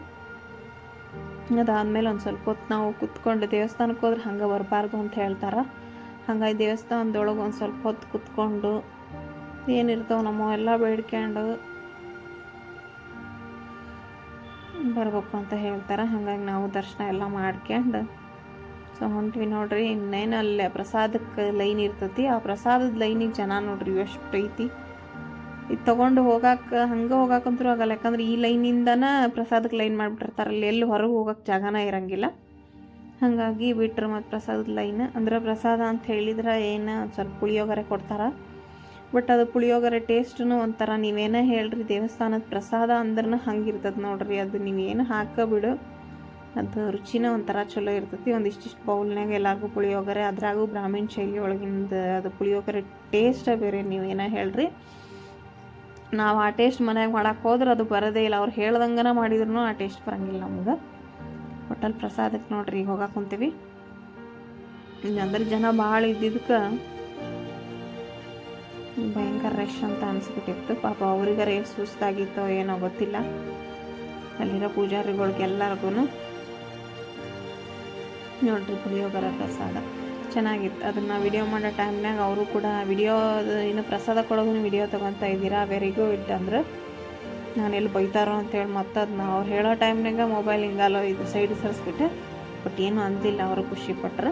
Speaker 1: ಅದಾದಮೇಲೆ ಒಂದು ಸ್ವಲ್ಪ ಹೊತ್ತು ನಾವು ಕುತ್ಕೊಂಡು ದೇವಸ್ಥಾನಕ್ಕೆ ಹೋದ್ರೆ ಹಂಗೆ ಬರಬಾರ್ದು ಅಂತ ಹೇಳ್ತಾರೆ. ಹಾಗಾಗಿ ದೇವಸ್ಥಾನದೊಳಗೆ ಒಂದು ಸ್ವಲ್ಪ ಹೊತ್ತು ಕುತ್ಕೊಂಡು ಏನಿರ್ತಾವೆ ನಮ್ಮ ಎಲ್ಲ ಬೇಡ್ಕೊಂಡು ಬರ್ಬೇಕು ಅಂತ ಹೇಳ್ತಾರೆ. ಹಾಗಾಗಿ ನಾವು ದರ್ಶನ ಎಲ್ಲ ಮಾಡ್ಕೊಂಡು ಸೊ ಹೊಂಟ್ವಿ ನೋಡ್ರಿ, ಇನ್ನೇನು ಅಲ್ಲೇ ಪ್ರಸಾದಕ್ಕೆ ಲೈನ್ ಇರ್ತೈತಿ. ಆ ಪ್ರಸಾದದ ಲೈನಿಗೆ ಜನ ನೋಡ್ರಿ ಎಷ್ಟು ಐತಿ ಇದು ತೊಗೊಂಡು ಹೋಗಕ್ಕೆ ಹಂಗೆ ಹೋಗಕ್ಕಂತೂ ಆಗಲ್ಲ. ಯಾಕಂದ್ರೆ ಈ ಲೈನಿಂದನೇ ಪ್ರಸಾದಕ್ಕೆ ಲೈನ್ ಮಾಡಿಬಿಟ್ಟಿರ್ತಾರೆ. ಅಲ್ಲಿ ಎಲ್ಲಿ ಹೊರಗೆ ಹೋಗಕ್ಕೆ ಜಾಗನೇ ಇರಂಗಿಲ್ಲ. ಹಾಗಾಗಿ ಬಿಟ್ರು ಮತ್ತು ಪ್ರಸಾದದ ಲೈನ್ ಅಂದ್ರೆ ಪ್ರಸಾದ ಅಂತ ಹೇಳಿದ್ರೆ ಏನು ಸ್ವಲ್ಪ ಪುಳಿಯೋಗರೆ ಕೊಡ್ತಾರೆ. ಬಟ್ ಅದು ಪುಳಿಯೋಗರೆ ಟೇಸ್ಟೂ ಒಂಥರ ನೀವೇನೇ ಹೇಳ್ರಿ ದೇವಸ್ಥಾನದ ಪ್ರಸಾದ ಅಂದ್ರೂ ಹಂಗೆ ಇರ್ತದೆ ನೋಡ್ರಿ ಅದು ನೀವೇನು ಹಾಕಬಿಡು ಅದು ರುಚಿನ ಒಂಥರ ಚಲೋ ಇರ್ತೈತಿ. ಒಂದಿಷ್ಟಿಷ್ಟು ಬೌಲ್ನಾಗ ಎಲ್ಲರಿಗೂ ಪುಳಿಯೋಗರೆ, ಅದ್ರಾಗೂ ಬ್ರಾಹ್ಮಣ ಶೈಲಿ ಒಳಗಿಂದ ಅದು ಪುಳಿಯೋಗರೆ ಟೇಸ್ಟ ಬೇರೆ ನೀವೇನ ಹೇಳ್ರಿ. ನಾವು ಆ ಟೇಸ್ಟ್ ಮನ್ಯಾಗ ಮಾಡೋಕೆ ಹೋದ್ರೆ ಅದು ಬರೋದೇ ಇಲ್ಲ. ಅವ್ರು ಹೇಳ್ದಂಗನ ಮಾಡಿದ್ರು ಆ ಟೇಸ್ಟ್ ಬರಂಗಿಲ್ಲ ನಮ್ಗೆ. ಹೋಟೆಲ್ ಪ್ರಸಾದಕ್ಕೆ ನೋಡ್ರಿ, ಈಗ ಹೋಗಕ್ಕೆ ಕುಂತೀವಿ. ಅಂದ್ರೆ ಜನ ಭಾಳ ಇದ್ದಿದ್ದಕ್ಕೆ ಭಯಂಕರ ರಶ್ ಅಂತ ಅನಿಸ್ಬಿಟ್ಟಿತ್ತು. ಪಾಪ ಅವ್ರಿಗಾರ ಏನು ಸುಸ್ತಾಗಿತ್ತೋ ಏನೋ ಗೊತ್ತಿಲ್ಲ. ಅಲ್ಲಿರೋ ಪೂಜಾರಿಗಳಿಗೆಲ್ಲರಿಗೂ ನೋಡ್ರಿ ಪುಳಿಯೋಗರ ಪ್ರಸಾದ. ಚೆನ್ನಾಗಿತ್ತು. ಅದನ್ನು ವಿಡಿಯೋ ಮಾಡೋ ಟೈಮ್ನಾಗ ಅವರು ಕೂಡ ವಿಡಿಯೋ ಏನು ಪ್ರಸಾದ ಕೊಡೋದು ವಿಡಿಯೋ ತೊಗೊತಾ ಇದ್ದೀರಾ? ವೆರಿ ಗುಡ್ ಅಂದ್ರೆ ನಾನು ಎಲ್ಲಿ ಬೈತಾರೋ ಅಂತೇಳಿ ಮತ್ತೆ ಅದನ್ನ ಅವ್ರು ಹೇಳೋ ಟೈಮ್ನಾಗ ಮೊಬೈಲ್ ಹಿಂಗಲ್ಲ ಇದು ಸೈಡ್ ಸರಿಸ್ಬಿಟ್ಟೆ ಬಟ್ ಏನೂ ಅಂದಿಲ್ಲ ಅವರು ಖುಷಿ ಪಟ್ರೆ.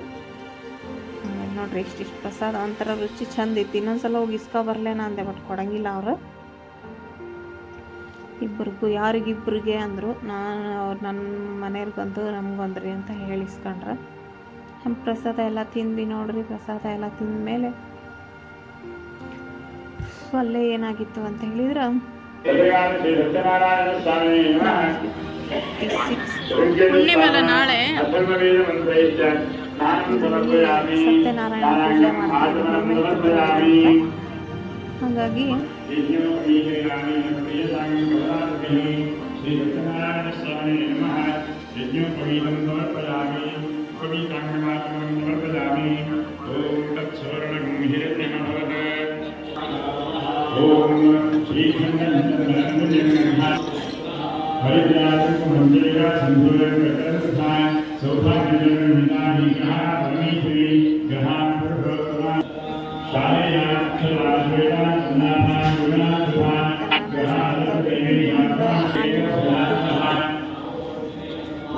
Speaker 1: ನೋಡ್ರಿ ಇಷ್ಟಿಷ್ಟು ಪ್ರಸಾದ, ಒಂಥರ ರುಚಿ ಚಂದ ಇತ್ತು. ಇನ್ನೊಂದ್ಸಲ ಹೋಗಿ ಇಸ್ಕೊ ಬರಲೇನ ಅಂದೆ ಬಟ್ ಕೊಡಂಗಿಲ್ಲ ಅವರು. ಇಬ್ಬರಿಗೂ ಯಾರಿಗಿಬ್ಬರಿಗೆ ಅಂದರು, ನಾನು ಅವ್ರು ನನ್ನ ಮನೆಯವ್ರಿಗಂತೂ ನಮಗೊಂದ್ರಿ ಅಂತ ಹೇಳಿಸ್ಕೊಂಡ್ರೆ. ನಮ್ಮ ಪ್ರಸಾದ ಎಲ್ಲ ತಿಂದ್ವಿ ನೋಡ್ರಿ, ಪ್ರಸಾದ ಎಲ್ಲ ತಿಂದ ಮೇಲೆ ಅಲ್ಲೇ ಏನಾಗಿತ್ತು ಅಂತ ಹೇಳಿದ್ರೆ?
Speaker 2: ಹುಣ್ಣಿಮೆಲ್ಲ ನಾಳೆ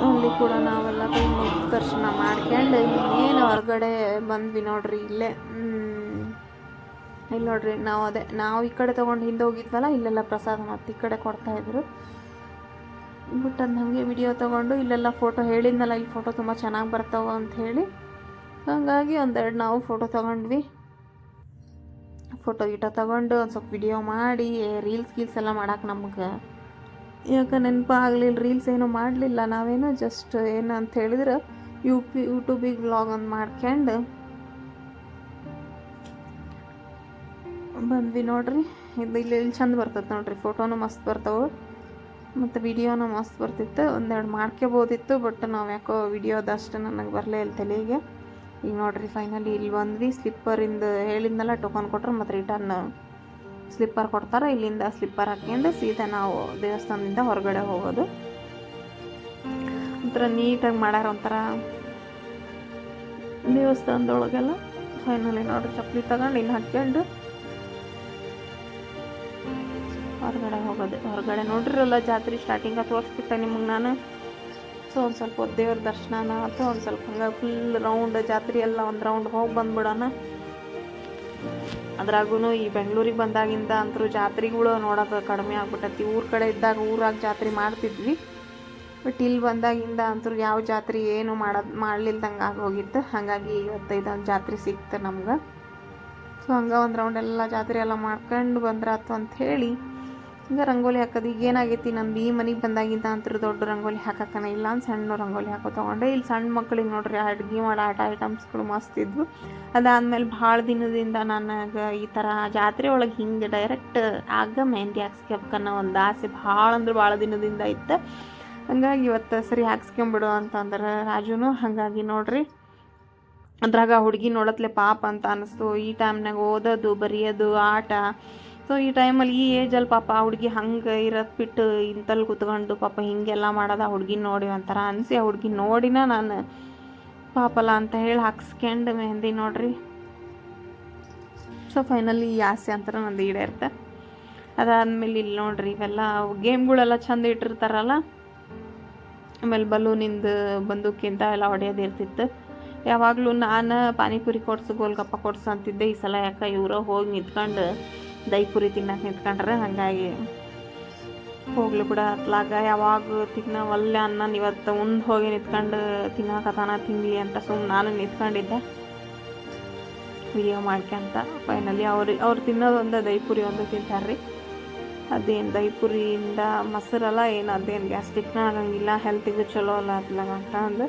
Speaker 1: ಅಲ್ಲಿ ಕೂಡ ನಾವೆಲ್ಲ ದರ್ಶನ ಮಾಡ್ಕೊಂಡು ಇನ್ನೇನು ಹೊರಗಡೆ ಬಂದ್ವಿ ನೋಡ್ರಿ ಇಲ್ಲೇ. ಇಲ್ಲಿ ನೋಡ್ರಿ, ನಾವು ಅದೇ, ನಾವು ಈ ಕಡೆ ತೊಗೊಂಡು ಹಿಂದೆ ಹೋಗಿದ್ವಲ್ಲ, ಇಲ್ಲೆಲ್ಲ ಪ್ರಸಾದ ಮತ್ತು ಈ ಕಡೆ ಕೊಡ್ತಾಯಿದ್ರು ಬಟ್ ಅದು ನಮಗೆ ವಿಡಿಯೋ ತೊಗೊಂಡು ಇಲ್ಲೆಲ್ಲ ಫೋಟೋ ಹೇಳಿದ್ನಲ್ಲ ಇಲ್ಲಿ ಫೋಟೋ ತುಂಬ ಚೆನ್ನಾಗಿ ಬರ್ತಾವ ಅಂತ ಹೇಳಿ. ಹಾಗಾಗಿ ಒಂದೆರಡು ನಾವು ಫೋಟೋ ತೊಗೊಂಡ್ವಿ. ಫೋಟೋ ಗೀಟೋ ತೊಗೊಂಡು ಒಂದು ಸ್ವಲ್ಪ ವಿಡಿಯೋ ಮಾಡಿ ರೀಲ್ಸ್ ಗೀಲ್ಸ್ ಎಲ್ಲ ಮಾಡೋಕೆ ನಮ್ಗೆ ಯಾಕೆ ನೆನಪು ಆಗಲಿಲ್ಲ ರೀಲ್ಸ್ ಏನೂ ಮಾಡಲಿಲ್ಲ. ನಾವೇನೋ ಜಸ್ಟ್ ಏನು ಅಂತ ಹೇಳಿದ್ರೆ ಯು ಪಿ ಯೂಟ್ಯೂಬಿಗೆ ವ್ಲಾಗ್ ಒಂದು ಮಾಡ್ಕೊಂಡು ಬಂದ್ವಿ ನೋಡ್ರಿ. ಇದು ಇಲ್ಲಿ ಇಲ್ಲಿ ಚಂದ ಬರ್ತದೆ ನೋಡ್ರಿ. ಫೋಟೋನು ಮಸ್ತ್ ಬರ್ತಾವೆ. ಮತ್ತು ವಿಡಿಯೋನು ಮಸ್ತ್ ಬರ್ತಿತ್ತು. ಒಂದೆರಡು ಮಾಡ್ಕೋಬೋದಿತ್ತು, ಬಟ್ ನಾವು ಯಾಕೋ ವಿಡಿಯೋದಷ್ಟು ನನಗೆ ಬರಲೇ ಇಲ್ಲ ತಲೆಗೆ. ಈಗ ನೋಡ್ರಿ ಫೈನಲಿ ಇಲ್ಲಿ ಬಂದ್ವಿ. ಸ್ಲಿಪ್ಪರಿಂದ ಹೇಳಿದ್ನಲ್ಲ ಟೋಕನ್ ಕೊಟ್ರೆ, ಮತ್ತು ರಿಟರ್ನ್ ಸ್ಲಿಪ್ಪರ್ ಕೊಡ್ತಾರೆ. ಇಲ್ಲಿಂದ ಸ್ಲಿಪ್ಪರ್ ಹಾಕ್ಯಂಡು ಸೀದಾ ನಾವು ದೇವಸ್ಥಾನದಿಂದ ಹೊರಗಡೆ ಹೋಗೋದು. ಒಂಥರ ನೀಟಾಗಿ ಮಾಡ್ಯಾರ ಒಂಥರ ದೇವಸ್ಥಾನದೊಳಗೆಲ್ಲ. ಫೈನಲಿ ನೋಡ್ರಿ, ಚಪ್ಪಲಿ ತಗೊಂಡು ಇಲ್ಲಿ ಹಾಕ್ಕೊಂಡು ಹೊರಗಡೆ ಹೋಗೋದು. ಹೊರಗಡೆ ನೋಡಿರಲ್ಲ ಜಾತ್ರೆ ಸ್ಟಾರ್ಟಿಂಗ ತೋರಿಸ್ಬಿಟ್ಟೆ ನಿಮಗೆ ನಾನು. ಸೊ ಒಂದು ಸ್ವಲ್ಪ ದೇವ್ರ ದರ್ಶನನ ಆಯ್ತು ಒಂದು ಸ್ವಲ್ಪ ಹಂಗೆ ಫುಲ್ ರೌಂಡ್ ಜಾತ್ರೆ ಎಲ್ಲ ಒಂದು ರೌಂಡ್ ಹೋಗಿ ಬಂದ್ಬಿಡೋಣ. ಅದ್ರಾಗೂ ಈ ಬೆಂಗಳೂರಿಗೆ ಬಂದಾಗಿಂದ ಅಂತರೂ ಜಾತ್ರೆಗಳು ನೋಡೋಕೆ ಕಡಿಮೆ ಆಗ್ಬಿಟ್ಟೈತಿ. ಊರ ಕಡೆ ಇದ್ದಾಗ ಊರಾಗ ಜಾತ್ರೆ ಮಾಡ್ತಿದ್ವಿ. ಬಟ್ ಇಲ್ಲಿ ಬಂದಾಗಿಂದ ಅಂತೂ ಯಾವ ಜಾತ್ರೆ ಏನು ಮಾಡೋದು ಮಾಡ್ಲಿಲ್ದಂಗೆ ಆಗೋಗಿತ್ತು ಹಾಗಾಗಿ ಇವತ್ತು ಇದೊಂದು ಜಾತ್ರೆ ಸಿಕ್ತು ನಮ್ಗೆ. ಸೊ ಹಂಗೆ ಒಂದು ರೌಂಡ್ ಎಲ್ಲ ಜಾತ್ರೆ ಎಲ್ಲ ಮಾಡ್ಕೊಂಡು ಬಂದ್ರಾತು ಅಂತ ಹೇಳಿ. ಹಿಂಗೆ ರಂಗೋಲಿ ಹಾಕೋದು ಈಗ ಏನಾಗೈತಿ ನಮ್ದು ಈ ಮನೆಗೆ ಬಂದಾಗಿಂದ ಅಂತೂ ದೊಡ್ಡ ರಂಗೋಲಿ ಹಾಕಕ್ಕನ ಇಲ್ಲ ಅಂತ ಸಣ್ಣ ರಂಗೋಲಿ ಹಾಕೋ ತೊಗೊಂಡೆ. ಇಲ್ಲಿ ಸಣ್ಣ ಮಕ್ಕಳಿಗೆ ನೋಡ್ರಿ ಅಡುಗೆ ಮಾಡೋ ಆಟ ಐಟಮ್ಸ್ಗಳು ಮಸ್ತ್ ಇದ್ವು. ಅದಾದಮೇಲೆ ಭಾಳ ದಿನದಿಂದ ನನಗೆ ಈ ಥರ ಜಾತ್ರೆ ಒಳಗೆ ಹಿಂಗೆ ಡೈರೆಕ್ಟ್ ಆಗ ಮೆಹಂದಿ ಹಾಕ್ಸ್ಕೊಬೇಕನ್ನೋ ಒಂದು ಆಸೆ ಭಾಳ ಅಂದ್ರೆ ಭಾಳ ದಿನದಿಂದ ಇತ್ತು. ಹಂಗಾಗಿ ಇವತ್ತು ಸರಿ ಹಾಕ್ಸ್ಕೊಂಬಿಡು ಅಂತಂದ್ರೆ ರಾಜುನು ಹಾಗಾಗಿ ನೋಡ್ರಿ. ಅದ್ರಾಗ ಹುಡುಗಿ ನೋಡತ್ಲೆ ಪಾಪ ಅಂತ ಅನ್ನಿಸ್ತು ಈ ಟೈಮ್ನಾಗ ಓದೋದು, ಬರೆಯೋದು, ಆಟ ಸೊ ಈ ಟೈಮಲ್ಲಿ ಈ ಏಜಲ್ಲಿ ಪಾಪ ಆ ಹುಡುಗಿ ಹಂಗೆ ಇರೋದು ಬಿಟ್ಟು ಇಂತಲ್ಲಿ ಕುತ್ಕೊಂಡು ಪಾಪ ಹಿಂಗೆಲ್ಲ ಮಾಡೋದು ಆ ಹುಡುಗಿ ನೋಡಿ ಒಂಥರ ಅನಿಸಿ, ಆ ಹುಡುಗಿ ನೋಡಿನ ನಾನು ಪಾಪಲ್ಲ ಅಂತ ಹೇಳಿ ಹಾಕ್ಸ್ಕೊಂಡು ಮೆಹಂದಿ ನೋಡ್ರಿ. ಸೊ ಫೈನಲಿ ಈ ಆಸೆ ಅಂತ ನಂದು ಈಡೇರುತ್ತೆ ಅದಾದಮೇಲೆ ಇಲ್ಲಿ ನೋಡ್ರಿ ಇವೆಲ್ಲ ಗೇಮ್ಗಳೆಲ್ಲ ಚಂದ ಇಟ್ಟಿರ್ತಾರಲ್ಲ, ಆಮೇಲೆ ಬಲೂನಿಂದ ಬಂದೂಕಿಂತ ಎಲ್ಲ ಹೊಡೆಯೋದಿರ್ತಿತ್ತು ಯಾವಾಗಲೂ ನಾನು ಪಾನಿಪುರಿ ಕೊಡ್ಸು, ಗೋಲ್ಗಪ್ಪ ಕೊಡ್ಸು ಅಂತಿದ್ದೆ, ಈ ಸಲ ಯಾಕೆ ಇವರು ಹೋಗಿ ನಿಂತ್ಕೊಂಡು ದೈಪುರಿ ತಿನ್ನಕ್ಕೆ ನಿಂತ್ಕೊಂಡ್ರೆ ಹಾಗಾಗಿ ಹೋಗ್ಲಿ ಕೂಡ. ಅತ್ಲಾಗ ಯಾವಾಗ ತಿನ್ನವಲ್ಲ ಅನ್ನ ಇವತ್ತು ಮುಂದೆ ಹೋಗಿ ನಿಂತ್ಕೊಂಡು ತಿನ್ನಕತಾನ ತಿನ್ನಲಿ ಅಂತ ಸುಮ್ಮನೆ ನಾನು ನಿಂತ್ಕೊಂಡಿದ್ದೆ. ವಿಡಿಯೋ ಮಾಡ್ಕೊಂತ ಫೈನಲಿ ಅವ್ರು ಅವ್ರು ತಿನ್ನೋದು ಒಂದು ದೈಪುರಿ ಒಂದು ತಿಂತಾರೆ ರೀ ಅದೇನು ದೈಪುರಿಯಿಂದ ಮೊಸರಲ್ಲ ಏನು ಅದೇನು ಗ್ಯಾಸ್ಟ್ರಿಕ್ನ ಆಗಂಗಿಲ್ಲ ಹೆಲ್ತಿಗೂ ಚಲೋ ಅಲ್ಲ ಅತ್ಲಾಗ ಅಂತ ಅಂದು.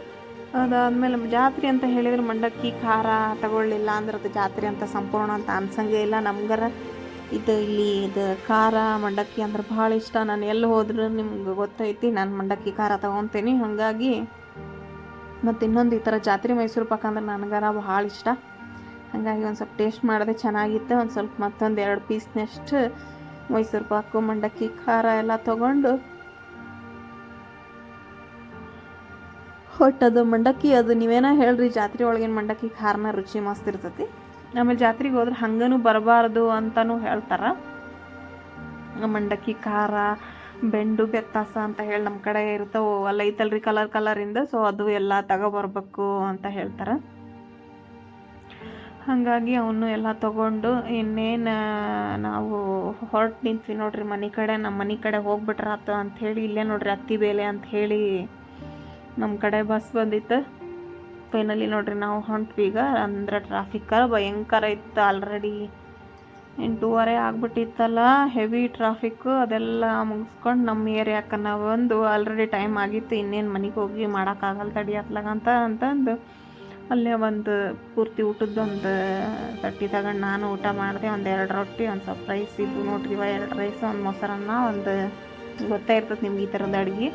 Speaker 1: ಅದಾದಮೇಲೆ ಜಾತ್ರೆ ಅಂತ ಹೇಳಿದ್ರೆ ಮಂಡಕ್ಕಿ ಖಾರ ತಗೊಳ್ಳಿಲ್ಲ ಅಂದ್ರೆ ಅದು ಜಾತ್ರೆ ಅಂತ ಸಂಪೂರ್ಣ ಅಂತ ಅನ್ಸಂಗೇ ಇಲ್ಲ. ನಮ್ಗರ ಇದು ಇಲ್ಲಿ ಇದು ಖಾರ ಮಂಡಕ್ಕಿ ಅಂದ್ರೆ ಭಾಳ ಇಷ್ಟ. ನಾನು ಎಲ್ಲಿ ಹೋದ್ರೂ ನಿಮ್ಗೆ ಗೊತ್ತೈತಿ, ನಾನು ಮಂಡಕ್ಕಿ ಖಾರ ತೊಗೊತೀನಿ. ಹಾಗಾಗಿ ಮತ್ತು ಇನ್ನೊಂದು ಈ ಥರ ಜಾತ್ರೆ ಮೈಸೂರು ಪಾಕ ಅಂದ್ರೆ ನನಗರ ಭಾಳ ಇಷ್ಟ. ಹಾಗಾಗಿ ಒಂದು ಸ್ವಲ್ಪ ಟೇಸ್ಟ್ ಮಾಡಿದೆ ಚೆನ್ನಾಗಿತ್ತು. ಒಂದು ಸ್ವಲ್ಪ ಮತ್ತೊಂದು ಎರಡು ಪೀಸ್ನಷ್ಟು ಮೈಸೂರು ಪಾಕು, ಮಂಡಕ್ಕಿ, ಖಾರ ಎಲ್ಲ ತೊಗೊಂಡು ಒಟ್ಟು ಅದು ಮಂಡಕ್ಕಿ. ಅದು ನೀವೇನೋ ಹೇಳ್ರಿ, ಜಾತ್ರೆ ಒಳಗಿನ ಮಂಡಕ್ಕಿ ಖಾರನ ರುಚಿ ಮಸ್ತ್ ಇರ್ತೈತಿ. ಆಮೇಲೆ ಜಾತ್ರೆಗೆ ಹೋದ್ರೆ ಹಂಗನೂ ಬರಬಾರ್ದು ಅಂತಲೂ ಹೇಳ್ತಾರೆ. ಮಂಡಕ್ಕಿ, ಖಾರ, ಬೆಂಡು, ಬೆತ್ತಾಸ ಅಂತ ಹೇಳಿ ನಮ್ಮ ಕಡೆ ಇರ್ತಾವೆ ಅಲ್ಲ ಐತಲ್ರಿ ಕಲರ್ ಕಲರಿಂದ ಸೊ ಅದು ಎಲ್ಲ ತಗೋಬರ್ಬೇಕು ಅಂತ ಹೇಳ್ತಾರೆ. ಹಾಗಾಗಿ ಅವನು ಎಲ್ಲ ತಗೊಂಡು ಇನ್ನೇನು ನಾವು ಹೊರಟು ನಿಂತ್ವಿ ನೋಡ್ರಿ ಮನೆ ಕಡೆ ನಮ್ಮ ಮನೆ ಕಡೆ ಹೋಗ್ಬಿಟ್ರಾತು ಅಂಥೇಳಿ ಇಲ್ಲೇ ನೋಡ್ರಿ ಅತ್ತಿ ಬೇಲೆ ಅಂತ ಹೇಳಿ ನಮ್ಮ ಕಡೆ ಬಸ್ ಬಂದಿತ್ತು. ಫೈನಲಿ ನೋಡ್ರಿ ನಾವು ಹೊಂಟ್ವಿ. ಈಗ ಅಂದ್ರೆ ಟ್ರಾಫಿಕ್ಕ ಭಯಂಕರ ಇತ್ತು ಆಲ್ರೆಡಿ ಎಂಟೂವರೆ ಆಗ್ಬಿಟ್ಟಿತ್ತಲ್ಲ ಹೆವಿ ಟ್ರಾಫಿಕ್ಕು ಅದೆಲ್ಲ ಮುಗಿಸ್ಕೊಂಡು ನಮ್ಮ ಏರಿಯಾಕ ನಾವು ಬಂದು ಆಲ್ರೆಡಿ ಟೈಮ್ ಆಗಿತ್ತು, ಇನ್ನೇನು ಮನೆಗೆ ಹೋಗಿ ಮಾಡೋಕ್ಕಾಗಲ್ಲ ತಡಿ ಅಂತ ಅಂತಂದು ಅಲ್ಲೇ ಒಂದು ಪೂರ್ತಿ ಊಟದ್ದೊಂದು ತಟ್ಟಿ ತಗೊಂಡು ನಾನು ಊಟ ಮಾಡಿದೆ, ಒಂದು ಎರಡು ರೊಟ್ಟಿ, ಒಂದು ಸ್ವಲ್ಪ ರೈಸ್ ಇದ್ದು ನೋಡ್ರಿ. ಇವ ಎರಡು ರೈಸ್ ಒಂದು ಮೊಸರನ್ನ, ಒಂದು ಗೊತ್ತೇ ಇರ್ತದೆ ನಿಮ್ಗೆ ಈ ಥರದ ಅಡುಗೆ.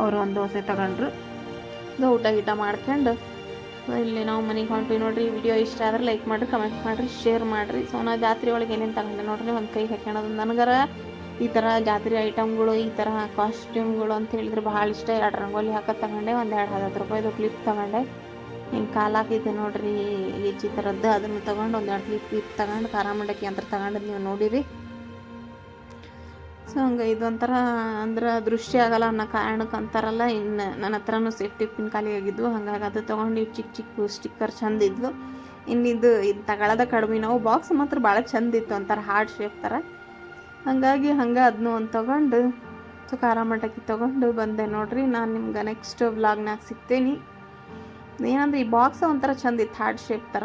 Speaker 1: ಅವರು ಒಂದು ದೋಸೆ ತಗೊಂಡ್ರು. ಊಟ ಗೀಟ ಮಾಡ್ಕೊಂಡು, ಇಲ್ಲಿ ನಾವು ಮನೆಗೆ ಹೊಂಟ್ವಿ ನೋಡ್ರಿ ವಿಡಿಯೋ ಇಷ್ಟ ಆದ್ರೆ ಲೈಕ್ ಮಾಡಿರಿ ಕಮೆಂಟ್ ಮಾಡಿರಿ ಶೇರ್ ಮಾಡಿರಿ. ಸೊ ನಾ ಜಾತ್ರೆ ಒಳಗೆ ಏನೇನು ತಗೊಂಡೆ ನೋಡ್ರಿ, ಒಂದು ಕೈ ಹಾಕ್ಯಣದು ನನಗರ. ಈ ಥರ ಜಾತ್ರೆ ಐಟಮ್ಗಳು ಈ ಥರ ಕಾಸ್ಟ್ಯೂಮ್ಗಳು ಅಂತ ಹೇಳಿದ್ರೆ ಭಾಳ ಇಷ್ಟ. ಎರಡು ರಂಗೋಲಿ ಹಾಕೋದು ತಗೊಂಡೆ, ಒಂದು ಎರಡು ಹತ್ತು ರೂಪಾಯಿದು ಕ್ಲಿಪ್ ತಗೊಂಡೆ. ಹಿಂಗೆ ಕಾಲು ಹಾಕಿದ್ದೆ ನೋಡ್ರಿ, ಈ ಥರದ್ದು ಅದನ್ನು ತಗೊಂಡು ಎರಡು ಕ್ಲಿಪ್ ಕ್ಲಿಪ್ ತಗೊಂಡು ಖಾರ ಮಂಡಕ್ಕಿ ಅಂತ ತಗೊಂಡು ನೀವು ನೋಡಿರಿ. ಸೊ ಹಂಗೆ ಒಂಥರ ಅಂದ್ರೆ ದೃಶ್ಯ ಆಗಲ್ಲ ಅನ್ನೋ ಕಾರಣಕ್ಕೆ ಅಂತಾರಲ್ಲ, ಇನ್ನು ನನ್ನ ಹತ್ರನೂ ಸೇಫ್ಟಿ ಪಿನ್ ಖಾಲಿ ಆಗಿದ್ವು, ಹಾಗಾಗಿ ಅದು ತೊಗೊಂಡು ಚಿಕ್ಕ ಚಿಕ್ಕ ಸ್ಟಿಕ್ಕರ್ ಚಂದ ಇದ್ವು. ಇನ್ನು ಇದು ಇದು ತಗೊಳ್ಳೋದ ಕಡಿಮೆ ನಾವು ಬಾಕ್ಸ್ ಮಾತ್ರ ಭಾಳ ಚಂದಿತ್ತು ಒಂಥರ ಹಾರ್ಟ್ ಶೇಪ್ ಥರ ಹಾಗಾಗಿ ಹಂಗೆ ಅದನ್ನೂ ಒಂದು ತೊಗೊಂಡು ಸೊ ಖಾರ ತೊಗೊಂಡು ಬಂದೆ ನೋಡ್ರಿ, ನಾನು ನಿಮ್ಗೆ ನೆಕ್ಸ್ಟ್ ವ್ಲಾಗ್ನಾಗ ಸಿಗ್ತೀನಿ. ಏನಂದ್ರೆ ಈ ಬಾಕ್ಸ್ ಒಂಥರ ಚಂದ ಇತ್ತು ಹಾರ್ಟ್ ಶೇಪ್ ಥರ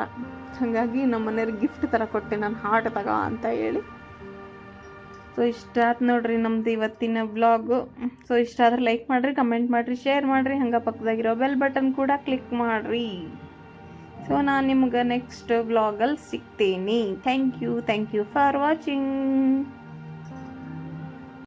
Speaker 1: ಹಾಗಾಗಿ ನಮ್ಮ ಮನೆಯವ್ರಿಗೆ ಗಿಫ್ಟ್ ಥರ ಕೊಟ್ಟೆ, ನಾನು ಹಾರ್ಟ್ ತಗೋ ಅಂತ ಹೇಳಿ. ಸೊ ಇಷ್ಟ ಆಯ್ತು ನೋಡ್ರಿ ನಮ್ದು ಇವತ್ತಿನ ಬ್ಲಾಗು ಸೊ ಇಷ್ಟ ಆದ್ರೆ ಲೈಕ್ ಮಾಡಿರಿ ಕಮೆಂಟ್ ಮಾಡಿರಿ ಶೇರ್ ಮಾಡಿರಿ. ಹಂಗೆ ಪಕ್ಕದಾಗಿರೋ ಬೆಲ್ ಬಟನ್ ಕೂಡ ಕ್ಲಿಕ್ ಮಾಡಿರಿ. ಸೊ ನಾನು ನಿಮ್ಗೆ ನೆಕ್ಸ್ಟ್ ಬ್ಲಾಗಲ್ಲಿ ಸಿಗ್ತೀನಿ. Thank you thank you for watching